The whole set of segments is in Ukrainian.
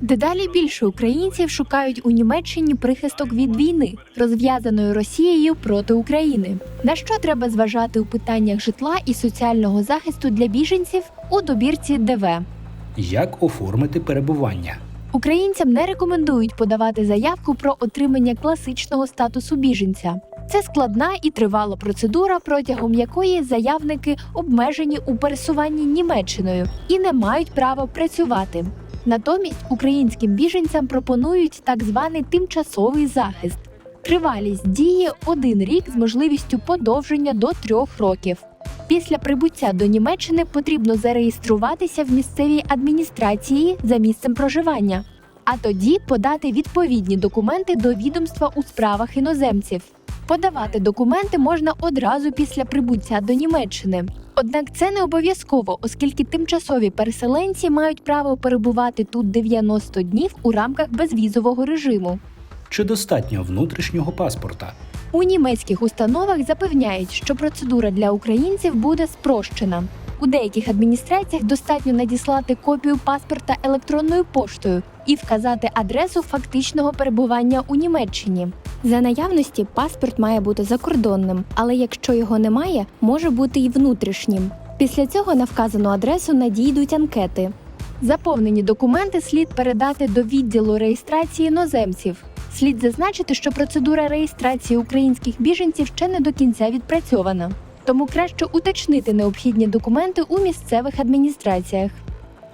Дедалі більше українців шукають у Німеччині прихисток від війни, розв'язаної Росією проти України. На що треба зважати у питаннях житла і соціального захисту для біженців у добірці ДВ. Як оформити перебування? Українцям не рекомендують подавати заявку про отримання класичного статусу біженця. Це складна і тривала процедура, протягом якої заявники обмежені у пересуванні Німеччиною і не мають права працювати. Натомість українським біженцям пропонують так званий тимчасовий захист. Тривалість діє один рік з можливістю подовження до трьох років. Після прибуття до Німеччини потрібно зареєструватися в місцевій адміністрації за місцем проживання, а тоді подати відповідні документи до відомства у справах іноземців. Подавати документи можна одразу після прибуття до Німеччини. Однак це не обов'язково, оскільки тимчасові переселенці мають право перебувати тут 90 днів у рамках безвізового режиму. Чи достатньо внутрішнього паспорта? У німецьких установах запевняють, що процедура для українців буде спрощена. У деяких адміністраціях достатньо надіслати копію паспорта електронною поштою і вказати адресу фактичного перебування у Німеччині. За наявності паспорт має бути закордонним, але якщо його немає, може бути і внутрішнім. Після цього на вказану адресу надійдуть анкети. Заповнені документи слід передати до відділу реєстрації іноземців. Слід зазначити, що процедура реєстрації українських біженців ще не до кінця відпрацьована, тому краще уточнити необхідні документи у місцевих адміністраціях.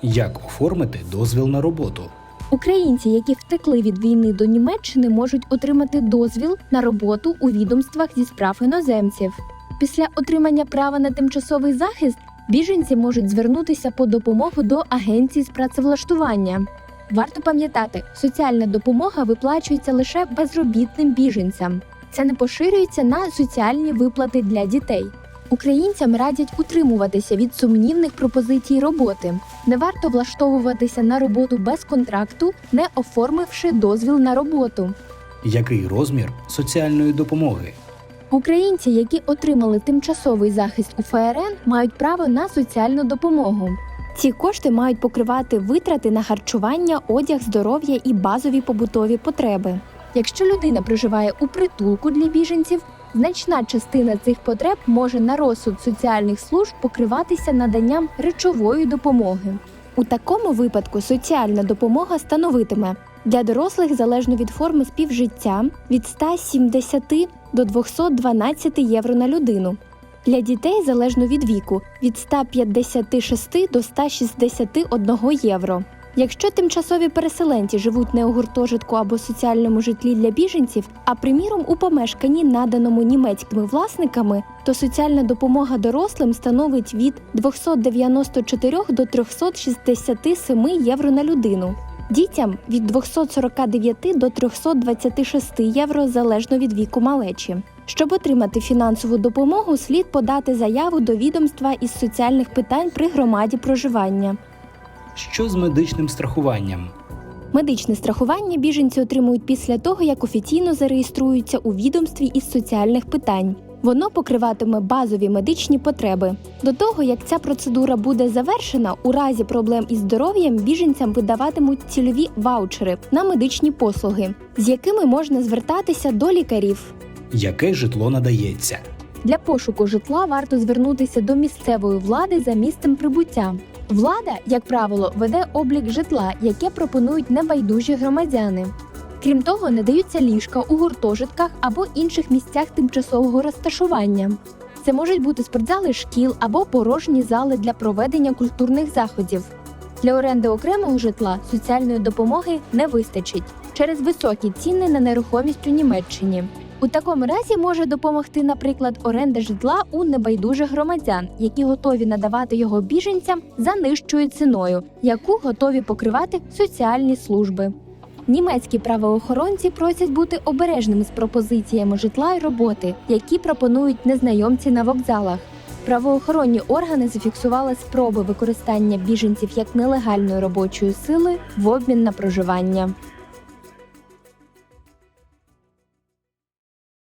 Як оформити дозвіл на роботу? Українці, які втекли від війни до Німеччини, можуть отримати дозвіл на роботу у відомствах зі справ іноземців. Після отримання права на тимчасовий захист біженці можуть звернутися по допомогу до агенції з працевлаштування. Варто пам'ятати, соціальна допомога виплачується лише безробітним біженцям. Це не поширюється на соціальні виплати для дітей. Українцям радять утримуватися від сумнівних пропозицій роботи. Не варто влаштовуватися на роботу без контракту, не оформивши дозвіл на роботу. Який розмір соціальної допомоги? Українці, які отримали тимчасовий захист у ФРН, мають право на соціальну допомогу. Ці кошти мають покривати витрати на харчування, одяг, здоров'я і базові побутові потреби. Якщо людина проживає у притулку для біженців, значна частина цих потреб може на розсуд соціальних служб покриватися наданням речової допомоги. У такому випадку соціальна допомога становитиме для дорослих залежно від форми співжиття від 170 до 212 євро на людину. Для дітей залежно від віку від 156 до 161 євро. Якщо тимчасові переселенці живуть не у гуртожитку або соціальному житлі для біженців, а приміром у помешканні, наданому німецькими власниками, то соціальна допомога дорослим становить від 294 до 367 євро на людину. Дітям від 249 до 326 євро залежно від віку малечі. Щоб отримати фінансову допомогу, слід подати заяву до відомства із соціальних питань при громаді проживання. Що з медичним страхуванням? Медичне страхування біженці отримують після того, як офіційно зареєструються у відомстві із соціальних питань. Воно покриватиме базові медичні потреби. До того як ця процедура буде завершена, у разі проблем із здоров'ям біженцям видаватимуть цільові ваучери на медичні послуги, з якими можна звертатися до лікарів. Яке житло надається? Для пошуку житла варто звернутися до місцевої влади за місцем прибуття. Влада, як правило, веде облік житла, яке пропонують небайдужі громадяни. Крім того, надаються ліжка у гуртожитках або інших місцях тимчасового розташування. Це можуть бути спортзали шкіл або порожні зали для проведення культурних заходів. Для оренди окремого житла соціальної допомоги не вистачить через високі ціни на нерухомість у Німеччині. У такому разі може допомогти, наприклад, оренда житла у небайдужих громадян, які готові надавати його біженцям за нижчою ціною, яку готові покривати соціальні служби. Німецькі правоохоронці просять бути обережними з пропозиціями житла й роботи, які пропонують незнайомці на вокзалах. Правоохоронні органи зафіксували спроби використання біженців як нелегальної робочої сили в обмін на проживання.